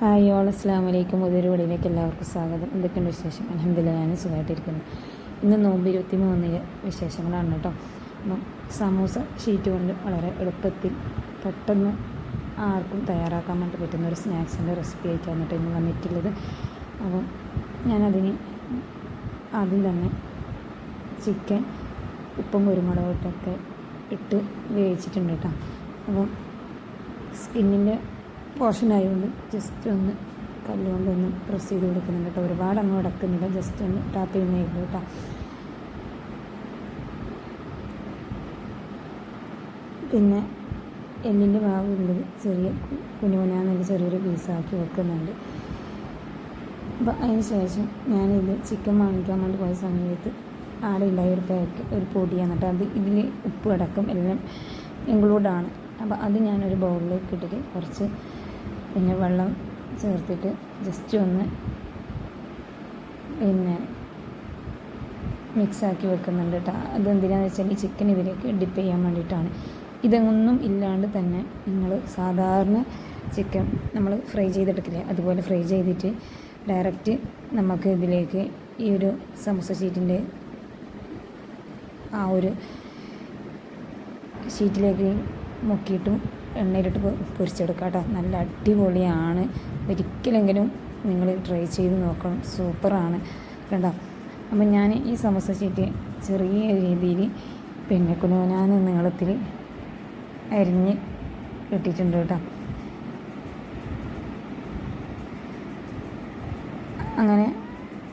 Hi all അസ്സാം വലൈക്കും പുതിയൊരു വീടിലേക്ക് എല്ലാവർക്കും സ്വാഗതം. എന്തൊക്കെയുണ്ട് വിശേഷം? അലഹമില്ല ഞാൻ സുഖമായിട്ടിരിക്കുന്നു. ഇന്ന് നോമ്പ് ഇരുപത്തി മൂന്നിൽ വിശേഷങ്ങളാണ് കേട്ടോ. അപ്പം സമൂസ ഷീറ്റ് കൊണ്ട് വളരെ എളുപ്പത്തിൽ പെട്ടെന്ന് ആർക്കും തയ്യാറാക്കാൻ വേണ്ടി പറ്റുന്ന ഒരു സ്നാക്സിന്റെ റെസിപ്പി ആയിട്ടാണ് കേട്ടോ ഇന്ന് വന്നിട്ടുള്ളത്. അപ്പം ഞാനതിന് ആദ്യം തന്നെ ചിക്കൻ ഉപ്പും കുരുമുളകൊട്ടൊക്കെ ഇട്ട് വേവിച്ചിട്ടുണ്ട് കേട്ടോ. അപ്പം സ്കിന്നിന്റെ പോർഷൻ ആയതുകൊണ്ട് ജസ്റ്റ് ഒന്ന് കല്ലുകൊണ്ടൊന്ന് പ്രസ് ചെയ്ത് കൊടുക്കുന്നുണ്ട് കേട്ടോ. ഒരുപാട് അങ്ങ് ഉടക്കുന്നില്ല ജസ്റ്റ് ഒന്ന് ടാപ്പ് ചെയ്യുന്നേ ഉള്ളൂ കേട്ടോ. പിന്നെ എല്ലിന്റെ ഭാഗമുള്ളത് ചെറിയ കുനുകുനാന്നുള്ള ചെറിയൊരു പീസാക്കി വെക്കുന്നുണ്ട്. അപ്പോൾ അതിന് ശേഷം ഞാനിത് ചിക്കൻ വാങ്ങിക്കാൻ വേണ്ടി പോയ സമയത്ത് ആടെ ഉണ്ടായ ഒരു പാക്ക് ഒരു പൊടിയാണ് കേട്ടോ. അത് ഇതിൽ ഉപ്പ് അടക്കം എല്ലാം ഇൻക്ലൂഡാണ് അപ്പോൾ അത് ഞാനൊരു ബൗളിലേക്ക് ഇട്ടിട്ട് കുറച്ച് പിന്നെ വെള്ളം ചേർത്തിട്ട് ജസ്റ്റ് ഒന്ന് പിന്നെ മിക്സാക്കി വെക്കുന്നുണ്ട് കേട്ടോ അതെന്തിനാന്ന് വെച്ചാൽ ഈ ചിക്കൻ ഇതിലേക്ക് ഡിപ്പ് ചെയ്യാൻ വേണ്ടിയിട്ടാണ്. ഇതൊന്നും ഇല്ലാണ്ട് തന്നെ നിങ്ങൾ സാധാരണ ചിക്കൻ നമ്മൾ ഫ്രൈ ചെയ്തെടുക്കില്ലേ? അതുപോലെ ഫ്രൈ ചെയ്തിട്ട് ഡയറക്റ്റ് നമുക്ക് ഇതിലേക്ക് ഈ ഒരു സമൂസ ഷീറ്റിന്റെ ആ ഒരു ഷീറ്റിലേക്ക് മുക്കിയിട്ടും എണ്ണയിലിട്ട് പൊരിച്ചെടുക്കുക പൊരിച്ചെടുക്കാം കേട്ടോ. നല്ല അടിപൊളിയാണ്. ഒരിക്കലെങ്കിലും നിങ്ങൾ ട്രൈ ചെയ്ത് നോക്കണം. സൂപ്പറാണ്. കേട്ടോ അപ്പം ഞാൻ ഈ സമോസ ചീറ്റ് ചെറിയ രീതിയിൽ പിന്നെ കുനുകുനാന്ന് നീളത്തിൽ അരിഞ്ഞ് ഇട്ടിട്ടുണ്ട് കേട്ടോ. അങ്ങനെ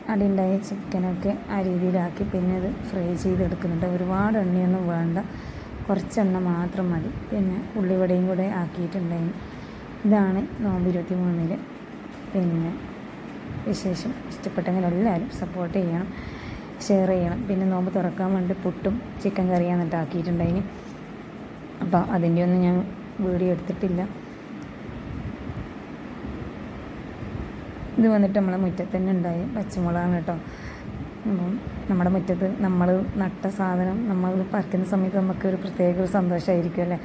അടിയുണ്ടായ ചിക്കനൊക്കെ ആ രീതിയിലാക്കി പിന്നെ അത് ഫ്രൈ ചെയ്തെടുക്കുന്നുണ്ട്. ഒരുപാട് എണ്ണയൊന്നും വേണ്ട. കുറച്ചെണ്ണ മാത്രം മതി. പിന്നെ ഉള്ളിവടയും കൂടെ ആക്കിയിട്ടുണ്ടായിരുന്നു ഇതാണ് നോമ്പ് ഇരുപത്തി മൂന്നിൽ പിന്നെ വിശേഷം ഇഷ്ടപ്പെട്ടെങ്കിൽ എല്ലാവരും സപ്പോർട്ട് ചെയ്യണം ഷെയർ ചെയ്യണം. പിന്നെ നോമ്പ് തുറക്കാൻ വേണ്ടി പുട്ടും ചിക്കൻ കറിയാണ് എന്നിട്ട് ആക്കിയിട്ടുണ്ടായിന് അപ്പോൾ അതിന്റെ ഒന്നും ഞാൻ വീഡിയോ എടുത്തിട്ടില്ല. ഇത് വന്നിട്ട് നമ്മളെ മുറ്റത്തന്നെ ഉണ്ടായി പച്ചമുളകാണ് കേട്ടോ. നമ്മുടെ മുറ്റത്ത് നമ്മൾ നട്ട സാധനം നമ്മൾ പറിക്കുന്ന സമയത്ത് നമുക്ക് ഒരു പ്രത്യേക ഒരു സന്തോഷമായിരിക്കും അല്ലേ?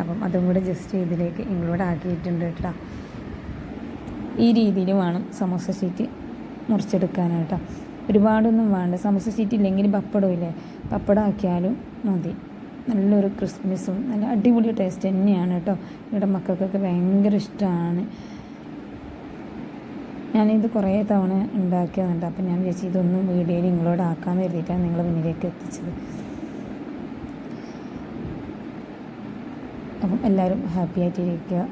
അപ്പം അതും കൂടെ ജസ്റ്റ് ഇതിലേക്ക് ഇൻക്ലൂഡ് ആക്കിയിട്ടുണ്ട് കേട്ടോ. ഈ രീതിയിൽ വേണം സമോസ ഷീറ്റ് മുറിച്ചെടുക്കാനായിട്ടോ. ഒരുപാടൊന്നും വേണ്ട. സമോസ ഷീറ്റ് ഇല്ലെങ്കിൽ പപ്പടം ഇല്ലേ? പപ്പടം ആക്കിയാലും മതി. നല്ലൊരു ക്രിസ്മസും നല്ല അടിപൊളി ടേസ്റ്റ് തന്നെയാണ് കേട്ടോ. ഇവിടെ മക്കൾക്കൊക്കെ ഭയങ്കര ഇഷ്ടമാണ് ഞാനിത് കുറേ തവണ ഉണ്ടാക്കിയതുണ്ട് അപ്പം ഞാൻ വിചാരിച്ചു ഇതൊന്നും വീഡിയോയിൽ നിങ്ങളോട് ആക്കാമെന്ന് കരുതിയിട്ടാണ് നിങ്ങൾ മുന്നിലേക്ക് എത്തിച്ചത്. അപ്പം എല്ലാവരും ഹാപ്പി ആയിട്ടിരിക്കുക.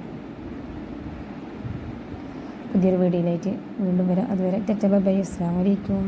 പുതിയൊരു വീഡിയോയിലായിട്ട് വീണ്ടും വരാം. അതുവരെ ടെറ്റ ബൈ അസ്സാം വലൈക്കും